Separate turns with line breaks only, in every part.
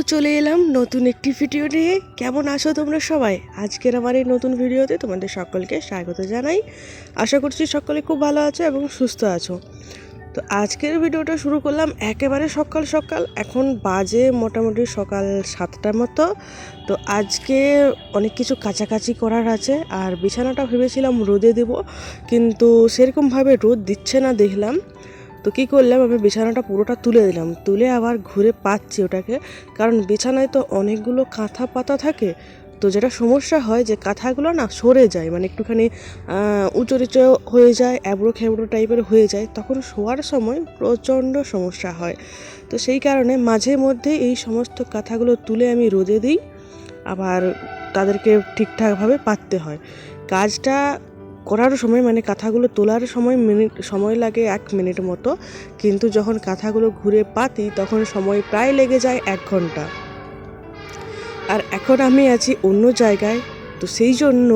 তো চলে এলাম নতুন একটি ভিডিও নিয়ে। কেমন আছো তোমরা সবাই? আজকের আমার এই নতুন ভিডিওতে তোমাদের সকলকে স্বাগত জানাই। আশা করছি সকলে খুব ভালো আছো এবং সুস্থ আছো। তো আজকের ভিডিওটা শুরু করলাম একেবারে সকাল সকাল। এখন বাজে মোটামুটি সকাল সাতটার মতো। তো আজকে অনেক কিছু কাছাকাছি করার আছে। আর বিছানাটা ভেবেছিলাম রোদে দেব, কিন্তু সেরকমভাবে রোদ দিচ্ছে না দেখলাম। তো কী করলাম, আমি বিছানাটা পুরোটা তুলে দিলাম। তুলে আবার ঘুরে পাচ্ছি ওটাকে, কারণ বিছানায় তো অনেকগুলো কাঁথা পাতা থাকে। তো যেটা সমস্যা হয় যে কাঁথাগুলো না সরে যায় মানে একটুখানি উঁচু নিচু হয়ে যায়, অ্যাবড়ো খেবড়ো টাইপের হয়ে যায়, তখন শোয়ার সময় প্রচণ্ড সমস্যা হয়। তো সেই কারণে মাঝে মধ্যে এই সমস্ত কাঁথাগুলো তুলে আমি রোদে দিই, আবার তাদেরকে ঠিকঠাকভাবে পাততে হয়। কাজটা করার সময় মানে কাঁথাগুলো তোলার সময় মিনিট, সময় লাগে এক মিনিট মতো। কিন্তু যখন কাঁথাগুলো ঘুরে পাতি, তখন সময় প্রায় লেগে যায় এক ঘণ্টা। আর এখন আমি আছি অন্য জায়গায়, তো সেই জন্য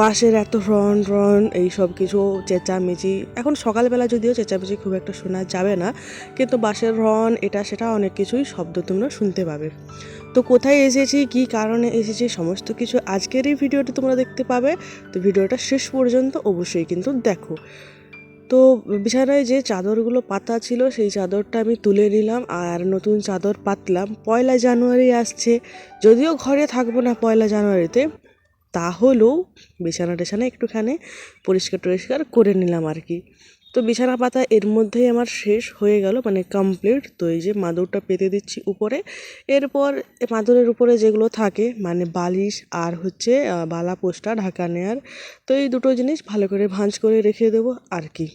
বাসের এত রন রন, এই সব কিছু চেঁচামেচি, এখন সকালবেলা যদিও চেঁচামেচি খুব একটা শোনা যাবে না, কিন্তু বাসের রন, এটা, সেটা অনেক কিছুই শব্দ তোমরা শুনতে পাবে। তো কোথায় এসেছি, কী কারণে এসেছি, সমস্ত কিছু আজকের এই ভিডিওটি তোমরা দেখতে পাবে। তো ভিডিওটা শেষ পর্যন্ত অবশ্যই কিন্তু দেখো। তো বিছানায় যে চাদরগুলো পাতা ছিল, সেই চাদরটা আমি তুলে নিলাম আর নতুন চাদর পাতলাম। পয়লা জানুয়ারি আসছে, যদিও ঘরে থাকব না পয়লা জানুয়ারিতে তাহলেও বিছানা টেছানা একটুখানি পরিষ্কার টরিষ্কার করে নিলাম আর কি। তো বিছানা পাতা এর মধ্যেই আমার শেষ হয়ে গেল মানে কমপ্লিট তো এই যে মাদুরটা পেতে দিচ্ছি উপরে। এরপর মাদুরের উপরে যেগুলো থাকে মানে বালিশ আর হচ্ছে বালা পোস্টা ঢাকা নেয়ার, তো এই দুটো জিনিস ভালো করে ভাঁজ করে রেখে দেবো। আর কি?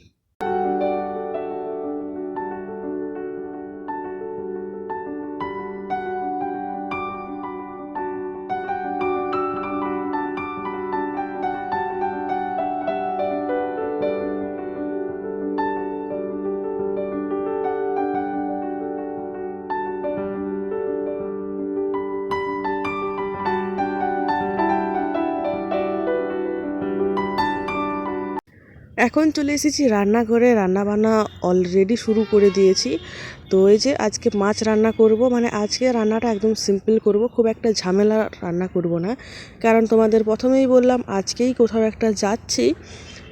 এখন চলে এসেছি রান্নাঘরে। বান্না অলরেডি শুরু করে দিয়েছি। তো এই যে আজকে মাছ রান্না করব মানে আজকে রান্নাটা একদম সিম্পল করব, খুব একটা ঝামেলা রান্না করব না। কারণ তোমাদের প্রথমেই বললাম, আজকেই কোথাও একটা যাচ্ছি।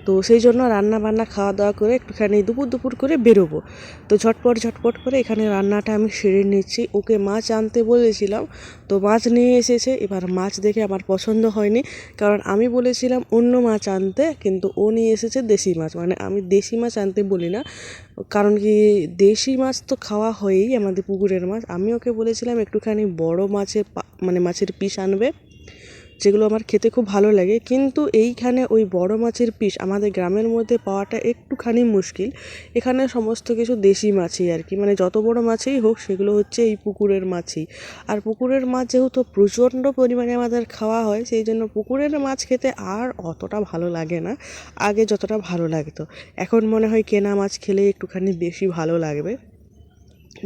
তো সেই জন্য রান্না বান্না খাওয়া দাওয়া করে একটুখানি দুপুর দুপুর করে বেরোবো। তো ঝটপট ঝটপট করে এখানে রান্নাটা আমি সেরে নিচ্ছি। ওকে মাছ আনতে বলেছিলাম, তো মাছ নিয়ে এসেছে। এবার মাছ দেখে আমার পছন্দ হয়নি, কারণ আমি বলেছিলাম অন্য মাছ আনতে, কিন্তু ও নিয়ে এসেছে দেশি মাছ। মানে আমি দেশি মাছ আনতে বলি না, কারণ কি দেশি মাছ তো খাওয়া হয়ই আমাদের পুকুরের মাছ। আমি ওকে বলেছিলাম একটুখানি বড় মাছের মানে মাছের পিস আনবে। যেগুলো আমার খেতে খুব ভালো লাগে। কিন্তু এইখানে ওই বড় মাছের পিস আমাদের গ্রামের মধ্যে পাওয়াটা একটুখানি মুশকিল। এখানে সমস্ত কিছু দেশি মাছই আর কি। মানে যত বড় মাছই হোক, সেগুলো হচ্ছে এই পুকুরের মাছই। আর পুকুরের মাছ যেহেতু প্রচণ্ড পরিমাণে আমাদের খাওয়া হয়, সেই জন্য পুকুরের মাছ খেতে আর অতটা ভালো লাগে না। আগে যতটা ভালো লাগতো। এখন মনে হয় কেনা মাছ খেলে একটুখানি বেশি ভালো লাগবে।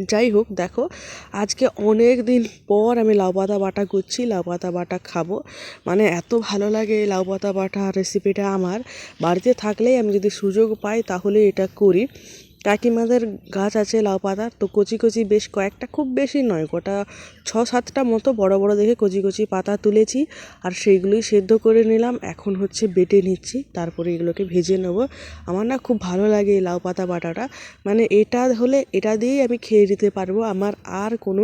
যাই হোক, দেখো, আজকে অনেক দিন পর আমি লাউ পাতা বাটা করছি, লাউ পাতা বাটা খাব। মানে এত ভালো লাগে এই লাউ পাতা বাটা রেসিপিটা আমার। বাড়িতে থাকলেই আমি যদি সুযোগ পাই তাহলে এটা করি। কাকিমাদের গাছ আছে, লাউ পাতার তো কচি কচি বেশ কয়েকটা, খুব বেশি নয়, গোটা ছ সাতটা মতো বড় বড় দেখে কচি কচি পাতা তুলেছি। আর সেইগুলোই সেদ্ধ করে নিলাম, এখন হচ্ছে বেটে নিচ্ছি, তারপরে এগুলোকে ভেজে নেব। আমার না খুব ভালো লাগে এই লাউ পাতা বাটাটা। মানে এটা হলে, এটা দিয়েই আমি খেয়ে নিতে পারব, আমার আর কোনো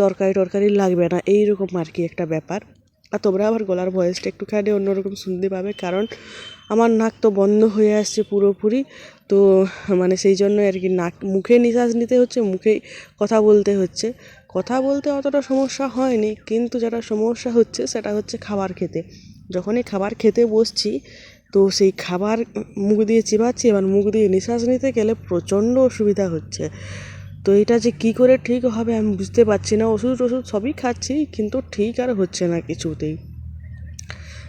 তরকারি টরকারি লাগবে না, এইরকম আর কি একটা ব্যাপার। আর তোমরা আবার গলার ভয়েসটা একটুখানি অন্যরকম শুনতে পাবে, কারণ আমার নাক তো বন্ধ হয়ে আসছে পুরোপুরি। তো মানে সেই জন্য আর কি নাক, মুখে নিঃশ্বাস নিতে হচ্ছে, মুখেই কথা বলতে হচ্ছে। কথা বলতে অতটা সমস্যা হয়নি, কিন্তু যেটা সমস্যা হচ্ছে সেটা হচ্ছে খাবার খেতে। যখনই খাবার খেতে বসছি, তো সেই খাবার মুখ দিয়ে চিবাচ্ছি, এবার মুখ দিয়ে নিঃশ্বাস নিতে গেলে প্রচণ্ড অসুবিধা হচ্ছে। তো এটা যে কি করে ঠিক হবে আমি বুঝতে পারছি না। ওষুধ টষুধ সবই খাচ্ছি, কিন্তু ঠিক আর হচ্ছে না কিছুতেই।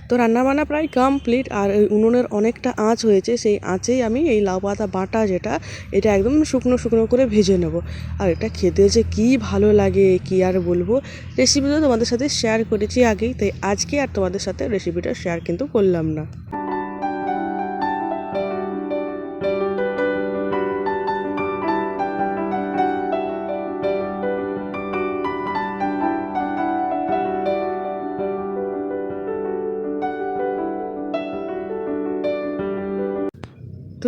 তো রান্নাবান্না প্রায় কমপ্লিট আর ওই উনুনের অনেকটা আঁচ হয়েছে, সেই আঁচেই আমি এই লাউ পাতা বাটা যেটা, এটা একদম শুকনো শুকনো করে ভেজে নেব। আর এটা খেতে যে কী ভালো লাগে, কি আর বলব রেসিপিটা তোমাদের সাথে শেয়ার করেছি আগেই, তাই আজকে আর তোমাদের সাথে রেসিপিটা শেয়ার কিন্তু করলাম না।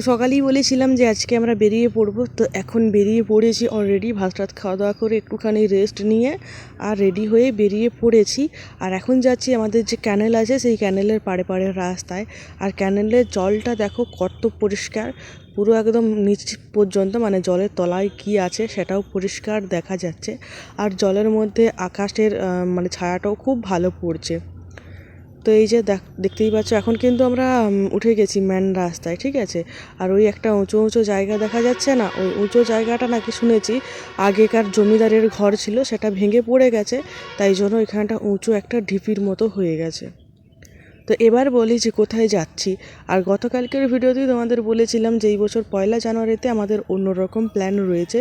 সকালেই বলেছিলাম যে আজকে আমরা বেরিয়ে পড়ব। তো এখন বেরিয়ে পড়েছি অলরেডি ভাত টাত খাওয়া দাওয়া করে একটুখানি রেস্ট নিয়ে আর রেডি হয়ে বেরিয়ে পড়েছি। আর এখন যাচ্ছি আমাদের যে ক্যানেল আছে, সেই ক্যানেলের পাড়ে পাড়ে রাস্তায়। আর ক্যানেলের জলটা দেখো কত পরিষ্কার। পুরো একদম নিচ পর্যন্ত মানে জলের তলায় কি আছে সেটাও পরিষ্কার দেখা যাচ্ছে। আর জলের মধ্যে আকাশের মানে ছায়াটাও খুব ভালো পড়ছে। তো এই যে দেখ, দেখতেই পাচ্ছ, এখন কিন্তু আমরা উঠে গেছি ম্যান রাস্তায়, ঠিক আছে? আর ওই একটা উঁচু উঁচু জায়গা দেখা যাচ্ছে না? ওই উঁচু জায়গাটা নাকি শুনেছি, আগেকার জমিদারের ঘর ছিল, সেটা ভেঙে পড়ে গেছে, তাই জন্য এখানটা উঁচু একটা ঢিপির মতো হয়ে গেছে। তো এবার বলি যে কোথায় যাচ্ছি। আর গতকালকের ভিডিওতেই তোমাদের বলেছিলাম যে এই বছর পয়লা জানুয়ারিতে আমাদের অন্যরকম প্ল্যান রয়েছে।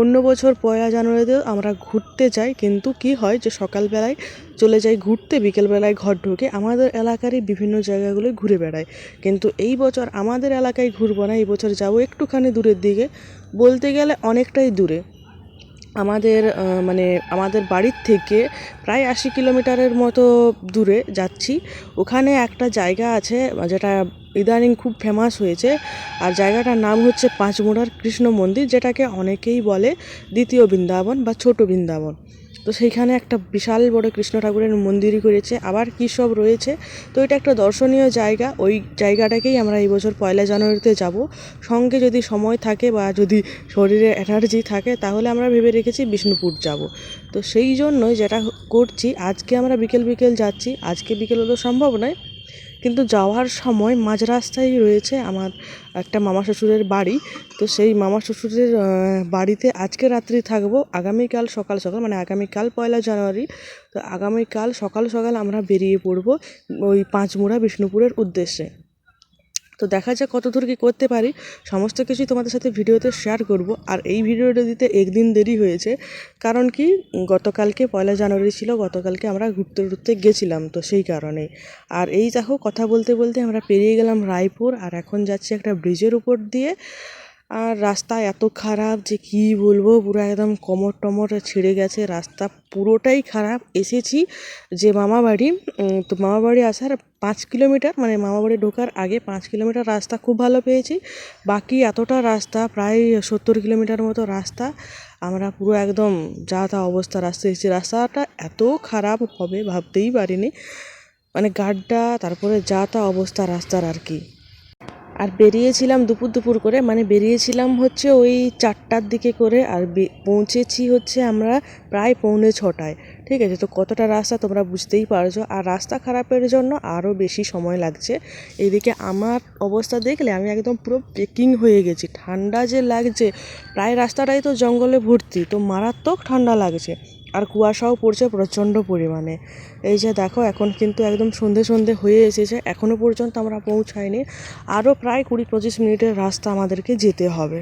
অন্য বছর পয়লা জানুয়ারিতেও আমরা ঘুরতে যাই, কিন্তু কি হয় যে সকালবেলায় চলে যাই ঘুরতে, বিকেলবেলায় ঘর ঢুকে আমাদের এলাকারই বিভিন্ন জায়গাগুলো ঘুরে বেড়াই। কিন্তু এই বছর আমাদের এলাকায় ঘুরবো না, এই বছর যাব একটুখানি দূরের দিকে। বলতে গেলে অনেকটাই দূরে। আমাদের মানে আমাদের বাড়ির থেকে প্রায় আশি কিলোমিটারের মতো দূরে যাচ্ছি। ওখানে একটা জায়গা আছে, যেটা ইদানিং খুব ফেমাস হয়েছে। আর জায়গাটার নাম হচ্ছে পাঁচমোড়ার কৃষ্ণ মন্দির, যেটাকে অনেকেই বলে দ্বিতীয় বৃন্দাবন বা ছোট বৃন্দাবন। তো সেইখানে একটা বিশাল বড় কৃষ্ণ ঠাকুরের মন্দিরই করেছে, আবার কী সব রয়েছে? তো এটা একটা দর্শনীয় জায়গা, ওই জায়গাটাকেই আমরা এই বছর পয়লা জানুয়ারিতে যাব। সঙ্গে যদি সময় থাকে বা যদি শরীরে এনার্জি থাকে, তাহলে আমরা ভেবে রেখেছি বিষ্ণুপুর যাব। তো সেই জন্যই যেটা করছি, আজকে আমরা বিকেল বিকেল যাচ্ছি, আজকে বিকেল হলেও সম্ভব নয়। কিন্তু যাওয়ার সময় মাঝ রাস্তায় রয়েছে আমার একটা মামা শ্বশুরের বাড়ি। তো সেই মামা শ্বশুরের বাড়িতে আজকে রাত্রি থাকব। আগামীকাল সকাল সকাল মানে আগামীকাল পয়লা জানুয়ারি। তো আগামীকাল সকাল সকাল আমরা বেরিয়ে পড়ব ওই পাঁচমুড়া বিষ্ণুপুরের উদ্দেশ্যে। তো দেখা যাক কত দূর কী করতে পারি। সমস্ত কিছুই তোমাদের সাথে ভিডিওতে শেয়ার করব। আর এই ভিডিওটা দিতে একদিন দেরি হয়েছে। কারণ কি, গতকালকে পয়লা জানুয়ারি ছিল, গতকালকে আমরা ঘুরতে ঘুরতে গেছিলাম তো সেই কারণে আর এই দেখো, কথা বলতে বলতে আমরা পেরিয়ে গেলাম রায়পুর। আর এখন যাচ্ছি একটা ব্রিজের উপর দিয়ে। আর রাস্তা এত খারাপ যে কি বলব, পুরো একদম কমর টমর ছিঁড়ে গেছে, রাস্তা পুরোটাই খারাপ। এসেছি যে মামা বাড়ি তো মামা বাড়ি আসার পাঁচ কিলোমিটার মানে মামা বাড়ি ঢোকার আগে পাঁচ কিলোমিটার রাস্তা খুব ভালো পেয়েছি। বাকি এতটা রাস্তা, প্রায় সত্তর কিলোমিটার মতো রাস্তা, আমরা পুরো একদম যা তা অবস্থা রাস্তা এসেছি। রাস্তাটা এত খারাপ হবে ভাবতেই পারিনি। মানে গাড্ডা, তারপরে যা তা অবস্থা রাস্তার আর কি। আর বেরিয়েছিলাম দুপুর দুপুর করে মানে বেরিয়েছিলাম হচ্ছে ওই চারটার দিকে করে আর পৌঁছেছি হচ্ছে আমরা প্রায় পৌনে ছটায়, ঠিক আছে? তো কতটা রাস্তা তোমরা বুঝতেই পারছ। আর রাস্তা খারাপের জন্য আরও বেশি সময় লাগছে। এদিকে আমার অবস্থা দেখলে আমি একদম পুরো পেকিং হয়ে গেছি। ঠান্ডা যে লাগছে, প্রায় রাস্তাটাই তো জঙ্গলে ভর্তি, তো মারাত্মক ঠান্ডা লাগছে। আর কুয়াশাও পড়ছে প্রচণ্ড পরিমাণে। এই যে দেখো, এখন কিন্তু একদম সন্ধে সন্ধে হয়ে এসেছে এখনও পর্যন্ত আমরা পৌঁছাইনি। আরও প্রায় কুড়ি পঁচিশ মিনিটের রাস্তা আমাদেরকে যেতে হবে।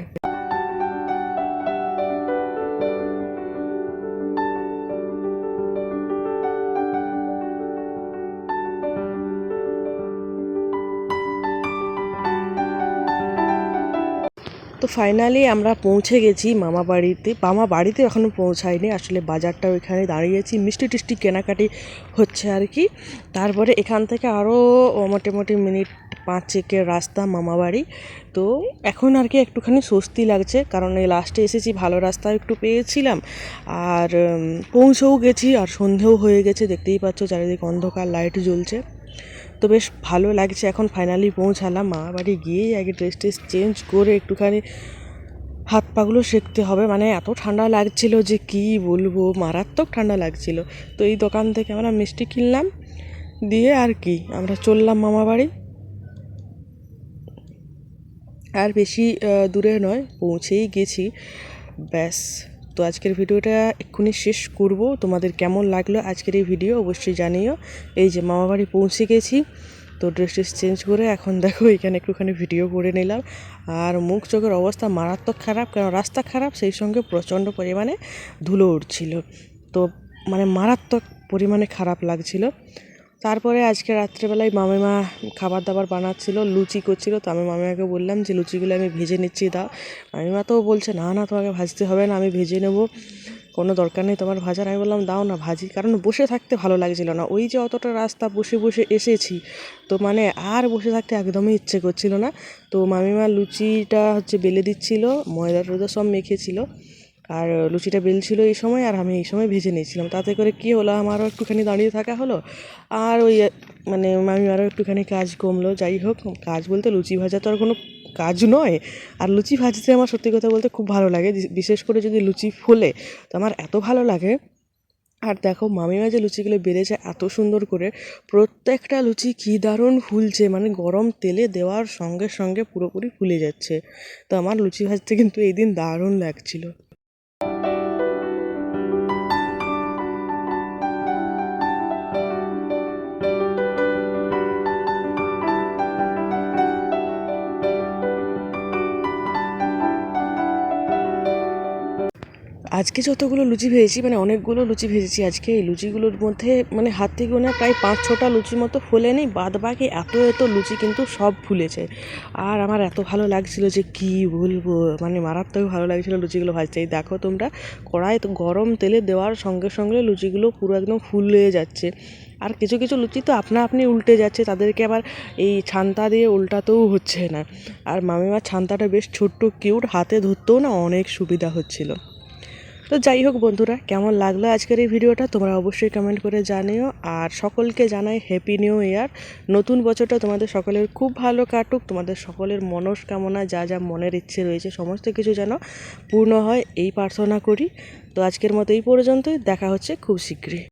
ফাইনালি আমরা পৌঁছে গেছি মামা বাড়িতে। মামা বাড়িতে এখনও পৌঁছায়নি, আসলে বাজারটা ওইখানে দাঁড়িয়েছি, মিষ্টি টিষ্টি কেনাকাটি হচ্ছে আর কি। তারপরে এখান থেকে আরও মোটামুটি মিনিট পাঁচেকের রাস্তা মামা বাড়ি। তো এখন আর কি একটুখানি স্বস্তি লাগছে, কারণ এই লাস্টে এসেছি, ভালো রাস্তা একটু পেয়েছিলাম। আর পৌঁছেও গেছি, আর সন্ধেও হয়ে গেছে, দেখতেই পাচ্ছ চারিদিকে অন্ধকার লাইট জ্বলছে। তো বেশ ভালো লাগছে। এখন ফাইনালি পৌঁছালাম। মা বাড়ি গিয়েই আগে ড্রেস ট্রেস চেঞ্জ করে একটুখানি হাত পাগুলো সেঁকতে হবে। মানে এত ঠান্ডা লাগছিল যে কি বলব? মারাত্মক ঠান্ডা লাগছিল। তো এই দোকান থেকে আমরা মিষ্টি কিনলাম। দিয়ে আর কি, আমরা চললাম মামা বাড়ি। আর বেশি দূরে নয়, পৌঁছেই গেছি। ব্যাস। তো আজকের ভিডিওটা এক্ষুনি শেষ করব। তোমাদের কেমন লাগল আজকের এই ভিডিও অবশ্যই জানিও। এই যে মামা বাড়ি পৌঁছে গেছি, তো ড্রেস ট্রেস চেঞ্জ করে এখন দেখো এখানে একটুখানি ভিডিও করে নিলাম। আর মুখ চোখের অবস্থা মারাত্মক খারাপ কারণ রাস্তা খারাপ, সেই সঙ্গে প্রচণ্ড পরিমাণে ধুলো উঠছিল। তো মানে মারাত্মক পরিমাণে খারাপ লাগছিল। তারপরে আজকে রাত্রেবেলায় মামিমা খাবার দাবার বানাচ্ছিল, লুচি করছিল। তো আমি মামিমাকে বললাম যে, লুচিগুলো আমি ভেজে নিচ্ছি, দাও। মামিমা তো বলছে, না না, তোমাকে ভাজতে হবে না, আমি ভেজে নেব। কোনো দরকার নেই তোমার ভাজার। আমি বললাম, দাও না ভাজি। কারণ বসে থাকতে ভালো লাগছিল না। ওই যে অতটা রাস্তা বসে বসে এসেছি, তো মানে আর বসে থাকতে একদমই ইচ্ছে করছিল না। তো মামিমা লুচিটা হচ্ছে বেলে দিচ্ছিল ময়দা টয়দা সব মেখেছিল। আর লুচিটা বেলছিল এই সময়, আর আমি এই সময় ভেজে নিয়েছিলাম। তাতে করে কী হলো আমারও একটুখানি দাঁড়িয়ে থাকা হলো, আর ওই মানে আমি আরও একটুখানি কাজ কমলো। যাই হোক, কাজ বলতে লুচি ভাজা তো আর কোনো কাজ নয়। আর লুচি ভাজতে আমার সত্যি কথা বলতে খুব ভালো লাগে। বিশেষ করে যদি লুচি ফোলে, তো আমার এত ভালো লাগে। আর দেখো, মামিমা যে লুচিগুলো বেড়েছে এত সুন্দর করে, প্রত্যেকটা লুচি কী দারুণ ফুলছে। মানে গরম তেলে দেওয়ার সঙ্গে সঙ্গে পুরোপুরি ফুলে যাচ্ছে। তো আমার লুচি ভাজতে কিন্তু এই দিন দারুণ লাগছিল। আজকে যতগুলো লুচি ভেজেছি মানে অনেকগুলো লুচি ভেজেছি আজকে, এই লুচিগুলোর মধ্যে মানে হাতে গোনা প্রায় পাঁচ ছটা লুচির মতো ফুলে ফোলেনি বাদ বাকি এত এত লুচি কিন্তু সব ফুলেছে। আর আমার এত ভালো লাগছিল যে কি বলব মানে মারাত্মক ভালো লাগছিল লুচিগুলো ভাজতে। এই দেখো তোমরা কড়াই তো গরম তেলে দেওয়ার সঙ্গে সঙ্গে লুচিগুলো পুরো একদম ফুলে যাচ্ছে। আর কিছু কিছু লুচি তো আপনা আপনি উল্টে যাচ্ছে, তাদেরকে আবার এই ছান্তা দিয়ে উল্টাতেও হচ্ছে না। আর মামিমার ছান্তাটা বেশ ছোট্ট, কিউট, হাতে ধরতেও না অনেক সুবিধা হচ্ছিল। তো যাই হোক বন্ধুরা, কেমন লাগল আজকের এই ভিডিওটা তোমরা অবশ্যই কমেন্ট করে জানিও। আর সকলকে জানাই হ্যাপি নিউ ইয়ার নতুন বছরটা তোমাদের সকলের খুব ভালো কাটুক, তোমাদের সকলের মনস্কামনা, যা যা মনের ইচ্ছে রয়েছে সমস্ত কিছু যেন পূর্ণ হয়, এই প্রার্থনা করি। তো আজকের মতো এই পর্যন্তই, দেখা হচ্ছে খুব শীঘ্রই।